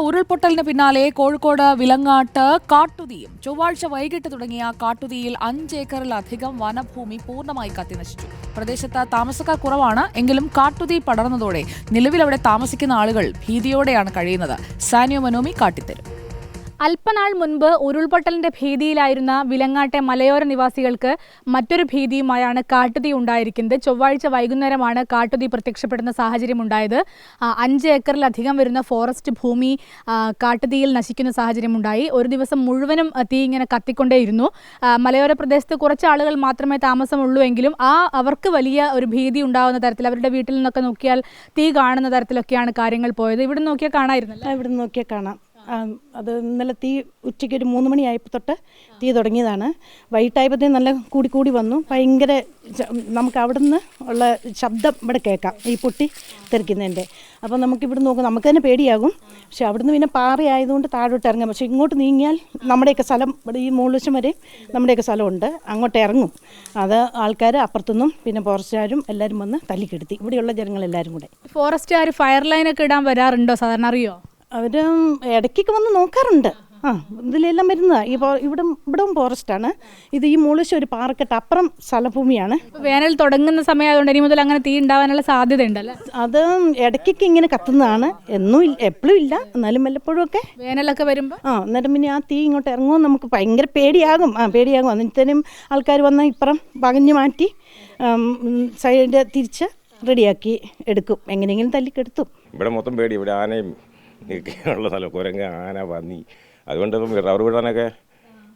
ഉരുൾപൊട്ടലിന് പിന്നാലെ കോഴിക്കോട് വിലങ്ങാട്ട് കാട്ടുതീയും. ചൊവ്വാഴ്ച വൈകിട്ട് തുടങ്ങിയ കാട്ടുതീയിൽ അഞ്ചേക്കറിലധികം വനഭൂമി പൂർണമായി കത്തിനശിച്ചു. പ്രദേശത്ത് താമസക്കാർ കുറവാണ് എങ്കിലും കാട്ടുതീ പടർന്നതോടെ നിലവിൽ അവിടെ താമസിക്കുന്ന ആളുകൾ ഭീതിയോടെയാണ് കഴിയുന്നത്. സാനിയോ മനോമി കാട്ടിത്തരും. അല്പനാൾ മുൻപ് ഉരുൾപൊട്ടലിന്റെ ഭീതിയിലായിരുന്ന വിലങ്ങാട്ടെ മലയോര നിവാസികൾക്ക് മറ്റൊരു ഭീതിയുമായാണ് കാട്ടുതീ ഉണ്ടായിരിക്കുന്നത്. ചൊവ്വാഴ്ച വൈകുന്നേരമാണ് കാട്ടുതീ പ്രത്യക്ഷപ്പെടുന്ന സാഹചര്യം ഉണ്ടായത്. അഞ്ച് ഏക്കറിലധികം വരുന്ന ഫോറസ്റ്റ് ഭൂമി കാട്ടുതീയിൽ നശിക്കുന്ന സാഹചര്യം ഉണ്ടായി. ഒരു ദിവസം മുഴുവനും തീ ഇങ്ങനെ കത്തിക്കൊണ്ടേയിരുന്നു. മലയോര പ്രദേശത്ത് കുറച്ച് ആളുകൾ മാത്രമേ താമസമുള്ളൂ എങ്കിലും ആ അവർക്ക് വലിയ ഒരു ഭീതി ഉണ്ടാകുന്ന തരത്തിൽ അവരുടെ വീട്ടിൽ നിന്നൊക്കെ നോക്കിയാൽ തീ കാണുന്ന തരത്തിലൊക്കെയാണ് കാര്യങ്ങൾ പോയത്. ഇവിടെ നോക്കിയാൽ കാണാമായിരുന്നല്ലോ? ഇവിടെ നോക്കിയാൽ കാണാം. അത് ഇന്നലെ തീ ഉച്ചയ്ക്ക് ഒരു മൂന്ന് മണിയായപ്പോൾ തൊട്ട് തീ തുടങ്ങിയതാണ്. വൈകിട്ടായപ്പോഴത്തേ നല്ല കൂടി കൂടി വന്നു. ഭയങ്കര നമുക്ക് അവിടെ നിന്ന് ഉള്ള ശബ്ദം ഇവിടെ കേൾക്കാം ഈ പൊട്ടി തെറിക്കുന്നതിന്റെ അപ്പോൾ നമുക്ക് ഇവിടെ നോക്കും നമുക്ക് തന്നെ പേടിയാകും. പക്ഷെ അവിടുന്ന് പിന്നെ പാറ ആയതുകൊണ്ട് താഴോട്ട് ഇറങ്ങാം പക്ഷെ ഇങ്ങോട്ട് നീങ്ങിയാൽ നമ്മുടെയൊക്കെ സ്ഥലം ഇവിടെ ഈ മൂളുവശം വരെ നമ്മുടെയൊക്കെ സ്ഥലമുണ്ട്. അങ്ങോട്ട് ഇറങ്ങും. അത് ആൾക്കാർ അപ്പുറത്തുനിന്നും പിന്നെ ഫോറസ്റ്റുകാരും എല്ലാവരും വന്ന് തല്ലിക്കെടുത്തി. ഇവിടെയുള്ള ജനങ്ങളെല്ലാവരും കൂടെ. ഫോറസ്റ്റുകാർ ഫയർ ലൈനൊക്കെ ഇടാൻ വരാറുണ്ടോ സാധാരണ? അറിയോ? അവർ ഇടയ്ക്കൊക്കെ വന്ന് നോക്കാറുണ്ട്. ആ ഇതിലെല്ലാം വരുന്നതാണ് ഈ ഇവിടെ ഇവിടെ ഇവിടവും ഫോറസ്റ്റാണ് ഇത് ഈ മൂളിശം ഒരു പാറക്കെട്ട് അപ്പുറം സ്ഥലഭൂമിയാണ്. ഇപ്പൊ വേനൽ തുടങ്ങുന്ന സമയമായതുകൊണ്ട് ഇനി മുതൽ അങ്ങനെ തീ ഉണ്ടാവാനുള്ള സാധ്യത ഉണ്ടല്ലോ അത് ഇടയ്ക്കൊക്കെ ഇങ്ങനെ കത്തുന്നതാണ്. എന്നും ഇല്ല എപ്പോഴും ഇല്ല. എന്നാലും വല്ലപ്പോഴും ഒക്കെ വേനലൊക്കെ വരുമ്പോൾ ആ അന്നേരം പിന്നെ ആ തീ ഇങ്ങോട്ട് ഇറങ്ങുമ്പോൾ നമുക്ക് ഭയങ്കര പേടിയാകും. ആ പേടിയാകും. അന്നേരത്തേനും ആൾക്കാർ വന്ന് ഇപ്പുറം പകഞ്ഞു മാറ്റി സൈഡ് തിരിച്ച് റെഡിയാക്കി എടുക്കും. എങ്ങനെയെങ്കിലും തല്ലിക്കെടുത്തും. ഇവിടെ മൊത്തം പേടി. ഇവിടെ ആനയും ഒക്കെയുള്ള സ്ഥലം. കുരങ്ങ ആന പന്നി. അതുകൊണ്ട് ഇപ്പം റബ്ബർ വിടാനൊക്കെ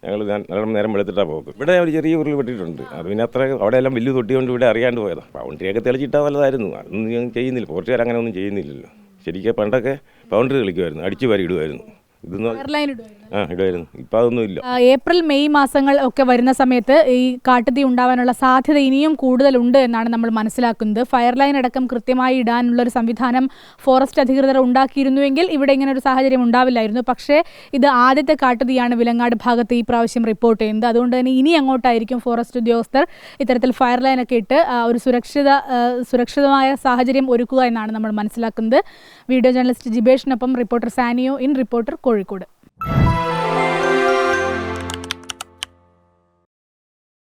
ഞങ്ങൾ നല്ല നേരം വെളുത്തിട്ടാണ് പോക്ക്. ഇവിടെ ഒരു ചെറിയ ഉരുൾ വെട്ടിയിട്ടുണ്ട് അത് പിന്നെ അത്ര അവിടെ എല്ലാം വലിയ തൊട്ടി കൊണ്ട് ഇവിടെ അറിയാണ്ട് പോയതാണ് ബൗണ്ടറിയൊക്കെ തെളിച്ചിട്ടാൽ നല്ലതായിരുന്നു. അതൊന്നും ചെയ്യുന്നില്ല. പോർച്ചുകാർ അങ്ങനെ ഒന്നും ചെയ്യുന്നില്ലല്ലോ. ശരിക്കും പണ്ടൊക്കെ ബൗണ്ടറി കളിക്കുമായിരുന്നു അടിച്ചു വാരി ഇടുമായിരുന്നു ഇതൊന്നും ആ ഇടുമായിരുന്നു ഇപ്പം അതൊന്നും ഇല്ല. ഏപ്രിൽ മെയ് മാസങ്ങൾ ഒക്കെ വരുന്ന സമയത്ത് ഈ കാട്ടുതീ ഉണ്ടാവാനുള്ള സാധ്യത ഇനിയും കൂടുതലുണ്ട് എന്നാണ് നമ്മൾ മനസ്സിലാക്കുന്നത്. ഫയർ ലൈൻ അടക്കം കൃത്യമായി ഇടാനുള്ള ഒരു സംവിധാനം ഫോറസ്റ്റ് അധികൃതർ ഉണ്ടാക്കിയിരുന്നുവെങ്കിൽ ഇവിടെ ഇങ്ങനെ ഒരു സാഹചര്യം ഉണ്ടാവില്ലായിരുന്നു. പക്ഷേ ഇത് ആദ്യത്തെ കാട്ടുതീയാണ് വിലങ്ങാട് ഭാഗത്ത് ഈ പ്രാവശ്യം റിപ്പോർട്ട് ചെയ്യുന്നത്. അതുകൊണ്ട് തന്നെ ഇനി അങ്ങോട്ടായിരിക്കും ഫോറസ്റ്റ് ഉദ്യോഗസ്ഥർ ഇത്തരത്തിൽ ഫയർ ലൈൻ ഒക്കെ ഇട്ട് ഒരു സുരക്ഷിത സുരക്ഷിതമായ സാഹചര്യം ഒരുക്കുക എന്നാണ് നമ്മൾ മനസ്സിലാക്കുന്നത്. Video journalist ജിബേഷിനൊപ്പം reporter Sanio in reporter Kozhikode